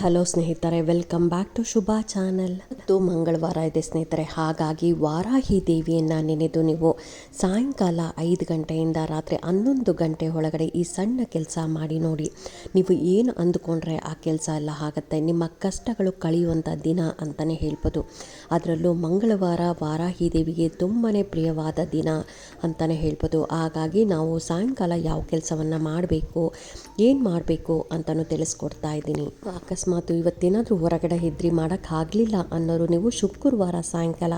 Hello ಸ್ನೇಹಿತರೆ welcome back to Shubha channel ಮತ್ತು ಮಂಗಳವಾರ ಇದೆ ಸ್ನೇಹಿತರೆ, ಹಾಗಾಗಿ ವಾರಾಹಿ ದೇವಿಯನ್ನು ನೆನೆದು ನೀವು ಸಾಯಂಕಾಲ ಐದು ಗಂಟೆಯಿಂದ ರಾತ್ರಿ ಹನ್ನೊಂದು ಗಂಟೆ ಒಳಗಡೆ ಈ ಸಣ್ಣ ಕೆಲಸ ಮಾಡಿ ನೋಡಿ. ನೀವು ಏನು ಅಂದುಕೊಂಡ್ರೆ ಆ ಕೆಲಸ ಎಲ್ಲ ಆಗುತ್ತೆ. ನಿಮ್ಮ ಕಷ್ಟಗಳು ಕಳೆಯುವಂಥ ದಿನ ಅಂತಲೇ ಹೇಳ್ಬೋದು. ಅದರಲ್ಲೂ ಮಂಗಳವಾರ ವಾರಾಹಿ ದೇವಿಗೆ ತುಂಬಾ ಪ್ರಿಯವಾದ ದಿನ ಅಂತಲೇ ಹೇಳ್ಬೋದು. ಹಾಗಾಗಿ ನಾವು ಸಾಯಂಕಾಲ ಯಾವ ಕೆಲಸವನ್ನು ಮಾಡಬೇಕು, ಏನು ಮಾಡಬೇಕು ಅಂತಲೂ ತಿಳಿಸ್ಕೊಡ್ತಾ ಇದ್ದೀನಿ. ಇವತ್ತೇನಾದರೂ ಹೊರಗಡೆ ಇದ್ರಿ ಮಾಡೋಕ್ಕಾಗಲಿಲ್ಲ ಅನ್ನೋರು ನೀವು ಶುಕ್ರವಾರ ಸಾಯಂಕಾಲ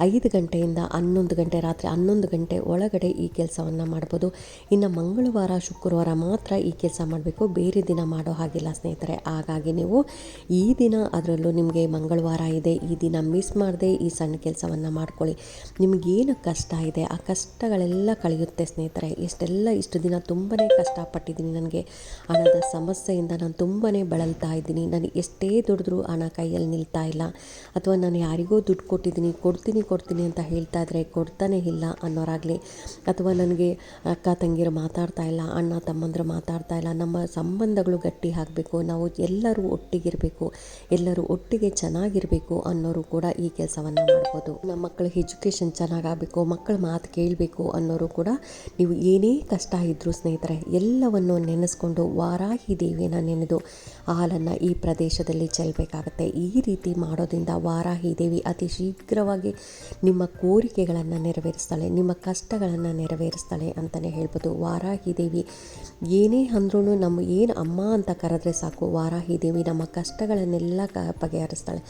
ಐದು ಗಂಟೆಯಿಂದ ಹನ್ನೊಂದು ಗಂಟೆ, ರಾತ್ರಿ ಹನ್ನೊಂದು ಗಂಟೆ ಒಳಗಡೆ ಈ ಕೆಲಸವನ್ನು ಮಾಡ್ಬೋದು. ಇನ್ನು ಮಂಗಳವಾರ, ಶುಕ್ರವಾರ ಮಾತ್ರ ಈ ಕೆಲಸ ಮಾಡಬೇಕು. ಬೇರೆ ದಿನ ಮಾಡೋ ಹಾಗಿಲ್ಲ ಸ್ನೇಹಿತರೆ. ಹಾಗಾಗಿ ನೀವು ಈ ದಿನ ಅದರಲ್ಲೂ ನಿಮಗೆ ಮಂಗಳವಾರ ಇದೆ. ಈ ದಿನ ಮಿಸ್ ಮಾಡದೆ ಈ ಸಣ್ಣ ಕೆಲಸವನ್ನು ಮಾಡ್ಕೊಳ್ಳಿ. ನಿಮಗೇನು ಕಷ್ಟ ಇದೆ? ಆ ಕಷ್ಟಗಳೆಲ್ಲ ಕಳೆಯುತ್ತೆ ಸ್ನೇಹಿತರೆ. ಇಷ್ಟೆಲ್ಲ ಇಷ್ಟು ದಿನ ತುಂಬಾ ಕಷ್ಟಪಟ್ಟಿದ್ದೀನಿ ನನಗೆ. ಹಣದ ಸಮಸ್ಯೆಯಿಂದ ನಾನು ತುಂಬಾ ಬಳಲ್ತಾ ಇದ್ದೀನಿ. ನಾನು ಎಷ್ಟೇ ದುಡಿದ್ರೂ ಹಣ ಕೈಯಲ್ಲಿ ನಿಲ್ತಾ ಇಲ್ಲ. ಅಥವಾ ನಾನು ಯಾರಿಗೋ ದುಡ್ಡು ಕೊಟ್ಟಿದ್ದೀನಿ, ಕೊಡ್ತೀನಿ ಕೊಡ್ತೀನಿ ಅಂತ ಹೇಳ್ತಾ ಇದ್ರೆ ಕೊಡ್ತಾನೆ ಇಲ್ಲ ಅನ್ನೋರಾಗಲಿ. ಅಥವಾ ನನಗೆ ಅಕ್ಕ, ತಂಗಿರು ಮಾತಾಡ್ತಾ ಇಲ್ಲ, ಅಣ್ಣ, ತಮ್ಮಂದಿರು ಮಾತಾಡ್ತಾ ಇಲ್ಲ, ನಮ್ಮ ಸಂಬಂಧಗಳು ಗಟ್ಟಿ ಆಗಬೇಕು, ನಾವು ಎಲ್ಲರೂ ಒಟ್ಟಿಗಿರಬೇಕು, ಎಲ್ಲರೂ ಒಟ್ಟಿಗೆ ಚೆನ್ನಾಗಿರಬೇಕು ಅನ್ನೋರು ಕೂಡ ಈ ಕೆಲಸವನ್ನು ಮಾಡ್ಬೋದು. ನಮ್ಮ ಮಕ್ಕಳ ಎಜುಕೇಷನ್ ಚೆನ್ನಾಗಾಗಬೇಕು, ಮಕ್ಕಳ ಮಾತು ಕೇಳಬೇಕು ಅನ್ನೋರು ಕೂಡ ನೀವು ಏನೇ ಕಷ್ಟ ಇದ್ದರೂ ಸ್ನೇಹಿತರೆ, ಎಲ್ಲವನ್ನು ನೆನೆಸ್ಕೊಂಡು ವಾರಾಹಿ ದೇವಿಯನ್ನು ನೆನೆದು, ಹಾಲನ್ನು ಈ ಪ್ರದೇಶದಲ್ಲಿ ಚೆಲ್ಲಬೇಕಾಗತ್ತೆ. ಈ ರೀತಿ ಮಾಡೋದ್ರಿಂದ ವಾರಾಹಿ ದೇವಿ ಅತಿ ಶೀಘ್ರವಾಗಿ ನಿಮ್ಮ ಕೋರಿಕೆಗಳನ್ನು ನೆರವೇರಿಸ್ತಾಳೆ, ನಿಮ್ಮ ಕಷ್ಟಗಳನ್ನು ನೆರವೇರಿಸ್ತಾಳೆ ಅಂತಲೇ ಹೇಳ್ಬೋದು. ವಾರಾಹಿ ದೇವಿ ಏನೇ ಅಂದ್ರೂ ನಮ್ಮ ಏನು ಅಮ್ಮ ಅಂತ ಕರೆದ್ರೆ ಸಾಕು, ವಾರಾಹಿ ದೇವಿ ನಮ್ಮ ಕಷ್ಟಗಳನ್ನೆಲ್ಲ ಕ ಬಗೆಹರಿಸ್ತಾಳೆ.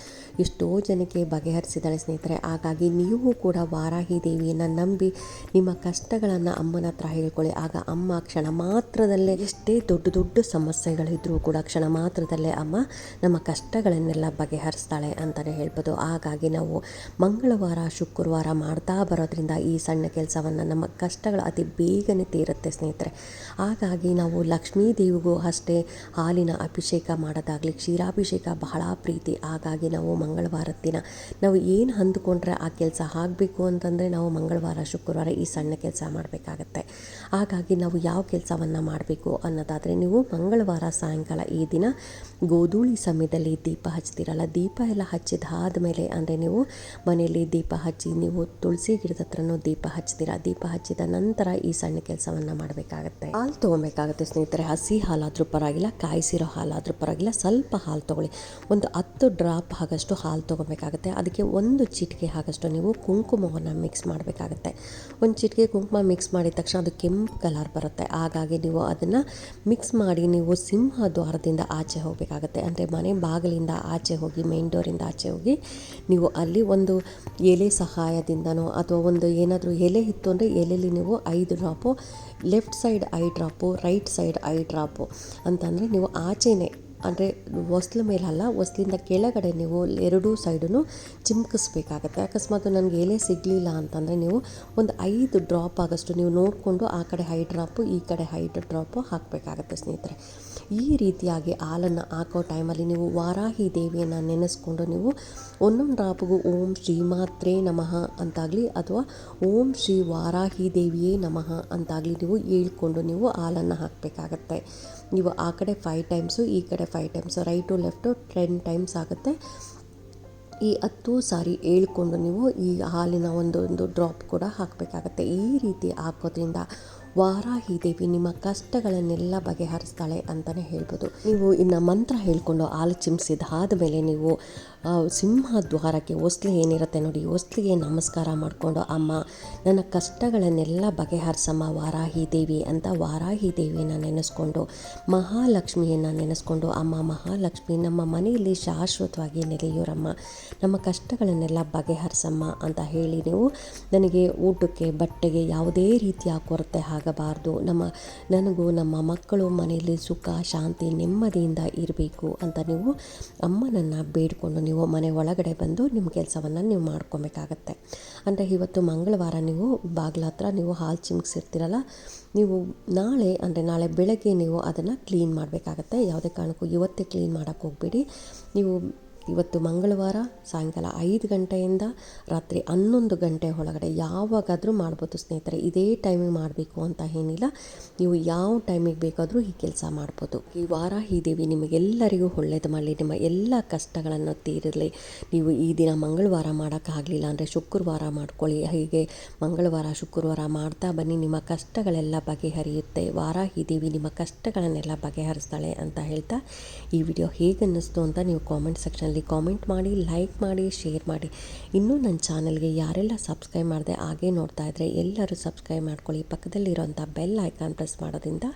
ಎಷ್ಟೋ ಜನಕ್ಕೆ ಬಗೆಹರಿಸಿದಾಳೆ ಸ್ನೇಹಿತರೆ. ಹಾಗಾಗಿ ನೀವು ಕೂಡ ವಾರಾಹಿ ದೇವಿಯನ್ನು ನಂಬಿ ನಿಮ್ಮ ಕಷ್ಟಗಳನ್ನು ಅಮ್ಮನ ಹತ್ರ ಹೇಳ್ಕೊಳ್ಳಿ. ಆಗ ಅಮ್ಮ ಕ್ಷಣ ಮಾತ್ರದಲ್ಲೇ ಎಷ್ಟೇ ದೊಡ್ಡ ದೊಡ್ಡ ಸಮಸ್ಯೆಗಳಿದ್ರೂ ಕೂಡ ಕ್ಷಣ ಮಾತ್ರದಲ್ಲೇ ಅಮ್ಮ ನಮ್ಮ ಕಷ್ಟಗಳನ್ನೆಲ್ಲ ಬಗೆಹರಿಸ್ತಾಳೆ ಅಂತಲೇ ಹೇಳ್ಬೋದು. ಹಾಗಾಗಿ ನಾವು ಮಂಗಳವಾರ, ಶುಕ್ರವಾರ ಮಾಡ್ತಾ ಬರೋದ್ರಿಂದ ಈ ಸಣ್ಣ ಕೆಲಸವನ್ನು ನಮ್ಮ ಕಷ್ಟಗಳು ಅತಿ ಬೇಗನೆ ತೀರುತ್ತೆ ಸ್ನೇಹಿತರೆ. ಹಾಗಾಗಿ ನಾವು ಲಕ್ಷ್ಮೀ ದೇವಿಗೂ ಅಷ್ಟೇ ಹಾಲಿನ ಅಭಿಷೇಕ ಮಾಡೋದಾಗಲಿ, ಕ್ಷೀರಾಭಿಷೇಕ ಬಹಳ ಪ್ರೀತಿ. ಹಾಗಾಗಿ ನಾವು ಮಂಗಳವಾರ ದಿನ ನಾವು ಏನು ಅಂದುಕೊಂಡ್ರೆ ಆ ಕೆಲಸ ಆಗಬೇಕು ಅಂತಂದರೆ ನಾವು ಮಂಗಳವಾರ, ಶುಕ್ರವಾರ ಈ ಸಣ್ಣ ಕೆಲಸ ಮಾಡಬೇಕಾಗತ್ತೆ. ಹಾಗಾಗಿ ನಾವು ಯಾವ ಕೆಲಸವನ್ನು ಮಾಡಬೇಕು ಅನ್ನೋದಾದರೆ ನೀವು ಮಂಗಳವಾರ ಸಾಯಂಕಾಲ ಈ ದಿನ ಗೋಧೂಳಿ ಸಮಯದಲ್ಲಿ ದೀಪ ಹಚ್ತೀರಲ್ಲ? ದೀಪ ಎಲ್ಲ ಹಚ್ಚಿದಾದ ಮೇಲೆ ಅಂದರೆ ನೀವು ಮನೆಯಲ್ಲಿ ದೀಪ ಹಚ್ಚಿ, ನೀವು ತುಳಸಿ ಗಿಡದ ಹತ್ರನೂ ದೀಪ ಹಚ್ತೀರ? ದೀಪ ಹಚ್ಚಿದ ನಂತರ ಈ ಸಣ್ಣ ಕೆಲಸವನ್ನು ಮಾಡಬೇಕಾಗತ್ತೆ. ಹಾಲು ತೊಗೊಬೇಕಾಗುತ್ತೆ ಸ್ನೇಹಿತರೆ. ಹಸಿ ಹಾಲಾದರೂ ಪರವಾಗಿಲ್ಲ, ಕಾಯಿಸಿರೋ ಹಾಲಾದರೂ ಪರವಾಗಿಲ್ಲ. ಸ್ವಲ್ಪ ಹಾಲು ತೊಗೊಳ್ಳಿ. ಒಂದು ಹತ್ತು ಡ್ರಾಪ್ ಆಗಷ್ಟು ಹಾಲು ತೊಗೊಬೇಕಾಗುತ್ತೆ. ಅದಕ್ಕೆ ಒಂದು ಚಿಟಿಕೆ ಆಗಷ್ಟು ನೀವು ಕುಂಕುಮವನ್ನು ಮಿಕ್ಸ್ ಮಾಡಬೇಕಾಗತ್ತೆ. ಒಂದು ಚಿಟಿಕೆ ಕುಂಕುಮ ಮಿಕ್ಸ್ ಮಾಡಿದ ತಕ್ಷಣ ಅದು ಕೆಂಪು ಕಲರ್ ಬರುತ್ತೆ. ಹಾಗಾಗಿ ನೀವು ಅದನ್ನು ಮಿಕ್ಸ್ ಮಾಡಿ ನೀವು ಸಿಂಹ ದ್ವಾರದಿಂದ ಆಚೆ ಹೋಗಬೇಕಾಗತ್ತೆ. ಅಂದರೆ ಮನೆ ಬಾಗಿಲಿಂದ ಆಚೆ ಹೋಗಿ ಮೇನ್ ಡೋರಿಂದ ಆಚೆ ಹೋಗಿ ನೀವು ಅಲ್ಲಿ ಒಂದು ಎಲೆ ಸಹಾಯದಿಂದನೋ ಅಥವಾ ಒಂದು ಏನಾದರೂ ಎಲೆ ಇತ್ತು ಅಂದರೆ ಎಲೆಯಲ್ಲಿ ನೀವು ಐದು drop left side eye drop right side eye drop ಅಂತಂದರೆ ನೀವು ಆಚೆನೇ ಅಂದರೆ ಹೊಸ್ಲ ಮೇಲಲ್ಲ ಹೊಸ್ಲಿಂದ ಕೆಳಗಡೆ ನೀವು ಎರಡೂ ಸೈಡೂ ಚಿಮ್ಕಿಸ್ಬೇಕಾಗತ್ತೆ. ಅಕಸ್ಮಾತ್ ನನಗೆ ಎಲೆ ಸಿಗಲಿಲ್ಲ ಅಂತಂದರೆ ನೀವು ಒಂದು ಐದು ಡ್ರಾಪ್ ಆಗಷ್ಟು ನೀವು ನೋಡಿಕೊಂಡು ಆ ಕಡೆ ಹೈ ಡ್ರಾಪು, ಈ ಕಡೆ ಹೈ ಡ್ರಾಪು ಹಾಕಬೇಕಾಗತ್ತೆ ಸ್ನೇಹಿತರೆ. ಈ ರೀತಿಯಾಗಿ ಹಾಲನ್ನು ಹಾಕೋ ಟೈಮಲ್ಲಿ ನೀವು ವಾರಾಹಿ ದೇವಿಯನ್ನು ನೆನೆಸ್ಕೊಂಡು ನೀವು ಒಂದೊಂದು ಡ್ರಾಪ್ಗೂ ಓಂ ಶ್ರೀ ಮಾತ್ರೇ ನಮಃ ಅಂತಾಗಲಿ ಅಥವಾ ಓಂ ಶ್ರೀ ವಾರಾಹಿ ದೇವಿಯೇ ನಮಃ ಅಂತಾಗಲಿ ನೀವು ಹೇಳ್ಕೊಂಡು ನೀವು ಹಾಲನ್ನು ಹಾಕಬೇಕಾಗತ್ತೆ. ನೀವು ಆ ಕಡೆ ಫೈವ್ ಟೈಮ್ಸು ಈ ಕಡೆ five times right left ten times ಆಗುತ್ತೆ. ಈ ಹತ್ತು ಸಾರಿ ಹೇಳ್ಕೊಂಡು ನೀವು ಈ ಹಾಲಿನ ಒಂದೊಂದು ಒಂದು ಡ್ರಾಪ್ ಕೂಡ ಹಾಕಬೇಕಾಗತ್ತೆ. ಈ ರೀತಿ ಹಾಕೋದ್ರಿಂದ ವಾರಾಹಿ ದೇವಿ ನಿಮ್ಮ ಕಷ್ಟಗಳನ್ನೆಲ್ಲ ಬಗೆಹರಿಸ್ತಾಳೆ ಅಂತಲೇ ಹೇಳ್ಬೋದು. ನೀವು ಇನ್ನು ಮಂತ್ರ ಹೇಳ್ಕೊಂಡು ಹಾಲು ಚಿಮ್ಸಿದಾದ ಮೇಲೆ ನೀವು ಸಿಂಹ ದ್ವಾರಕ್ಕೆ ಹೊಸ್ಲಿ ಏನಿರುತ್ತೆ ನೋಡಿ, ಹೊಸ್ಲಿಗೆ ನಮಸ್ಕಾರ ಮಾಡಿಕೊಂಡು, ಅಮ್ಮ ನನ್ನ ಕಷ್ಟಗಳನ್ನೆಲ್ಲ ಬಗೆಹರಿಸಮ್ಮ ವಾರಾಹಿ ದೇವಿ ಅಂತ ವಾರಾಹಿ ದೇವಿಯನ್ನು ನೆನೆಸ್ಕೊಂಡು, ಮಹಾಲಕ್ಷ್ಮಿಯನ್ನು ನೆನೆಸ್ಕೊಂಡು, ಅಮ್ಮ ಮಹಾಲಕ್ಷ್ಮಿ ನಮ್ಮ ಮನೆಯಲ್ಲಿ ಶಾಶ್ವತವಾಗಿ ನೆಲೆಯೂರಮ್ಮ. ನಮ್ಮ ಕಷ್ಟಗಳನ್ನೆಲ್ಲ ಬಗೆಹರಿಸಮ್ಮ ಅಂತ ಹೇಳಿ ನೀವು ನನಗೆ ಊಟಕ್ಕೆ, ಬಟ್ಟೆಗೆ ಯಾವುದೇ ರೀತಿಯ ಕೊರತೆ ಆಗಬಾರ್ದು. ನಮ್ಮ ನನಗೂ ನಮ್ಮ ಮಕ್ಕಳು ಮನೆಯಲ್ಲಿ ಸುಖ, ಶಾಂತಿ, ನೆಮ್ಮದಿಯಿಂದ ಇರಬೇಕು ಅಂತ ನೀವು ಅಮ್ಮನನ್ನು ಬೇಡಿಕೊಂಡು ನೀವು ಮನೆ ಒಳಗಡೆ ಬಂದು ನಿಮ್ಮ ಕೆಲಸವನ್ನು ನೀವು ಮಾಡ್ಕೊಬೇಕಾಗತ್ತೆ. ಅಂದರೆ ಇವತ್ತು ಮಂಗಳವಾರ ನೀವು ಬಾಗಿಲ ಹತ್ರ ನೀವು ಹಾಲು ಚಿಮ್ಕಿಸಿರ್ತೀರಲ್ಲ, ನೀವು ನಾಳೆ, ಅಂದರೆ ನಾಳೆ ಬೆಳಗ್ಗೆ ನೀವು ಅದನ್ನು ಕ್ಲೀನ್ ಮಾಡಬೇಕಾಗತ್ತೆ. ಯಾವುದೇ ಕಾರಣಕ್ಕೂ ಇವತ್ತೇ ಕ್ಲೀನ್ ಮಾಡೋಕ್ಕೆ ಹೋಗಬೇಡಿ. ನೀವು ಇವತ್ತು ಮಂಗಳವಾರ ಸಾಯಂಕಾಲ ಐದು ಗಂಟೆಯಿಂದ ರಾತ್ರಿ ಹನ್ನೊಂದು ಗಂಟೆ ಒಳಗಡೆ ಯಾವಾಗಾದರೂ ಮಾಡ್ಬೋದು ಸ್ನೇಹಿತರೆ. ಇದೇ ಟೈಮಿಗೆ ಮಾಡಬೇಕು ಅಂತ ಏನಿಲ್ಲ. ನೀವು ಯಾವ ಟೈಮಿಗೆ ಬೇಕಾದರೂ ಈ ಕೆಲಸ ಮಾಡ್ಬೋದು. ಈ ವಾರಾಹಿ ದೇವಿ ನಿಮಗೆಲ್ಲರಿಗೂ ಒಳ್ಳೇದು ಮಾಡಲಿ. ನಿಮ್ಮ ಎಲ್ಲ ಕಷ್ಟಗಳನ್ನು ತೀರಲಿ ನೀವು ಈ ದಿನ ಮಂಗಳವಾರ ಮಾಡೋಕ್ಕಾಗಲಿಲ್ಲ ಅಂದರೆ ಶುಕ್ರವಾರ ಮಾಡ್ಕೊಳ್ಳಿ. ಹೀಗೆ ಮಂಗಳವಾರ, ಶುಕ್ರವಾರ ಮಾಡ್ತಾ ಬನ್ನಿ. ನಿಮ್ಮ ಕಷ್ಟಗಳೆಲ್ಲ ಬಗೆಹರಿಯುತ್ತೆ. ವಾರಾಹಿ ದೇವಿ ನಿಮ್ಮ ಕಷ್ಟಗಳನ್ನೆಲ್ಲ ಬಗೆಹರಿಸ್ತಾಳೆ ಅಂತ ಹೇಳ್ತಾ ಈ ವಿಡಿಯೋ ಹೇಗೆ ಅನ್ನಿಸ್ತು ಅಂತ ನೀವು ಕಾಮೆಂಟ್ ಸೆಕ್ಷನಲ್ಲಿ ಕಾಮೆಂಟ್ ಮಾಡಿ ಲೈಕ್ ಮಾಡಿ ಶೇರ್ ಮಾಡಿ. ಇನ್ನೂ ನನ್ನ ಚಾನಲ್ಗೆ ಯಾರೆಲ್ಲ ಸಬ್ಸ್ಕ್ರೈಬ್ ಮಾಡಿದೆ ಹಾಗೆ ನೋಡ್ತಾ ಇದ್ದರೆ ಎಲ್ಲರೂ ಸಬ್ಸ್ಕ್ರೈಬ್ ಮಾಡ್ಕೊಳ್ಳಿ. ಪಕ್ಕದಲ್ಲಿರೋಂಥ ಬೆಲ್ ಐಕಾನ್ ಪ್ರೆಸ್ ಮಾಡೋದ್ರಿಂದ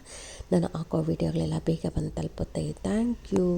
ನಾನು ಹಾಕೋ ವಿಡಿಯೋಗಳೆಲ್ಲ ಬೇಗ ಬಂದು ತಲುಪುತ್ತೆ. Thank you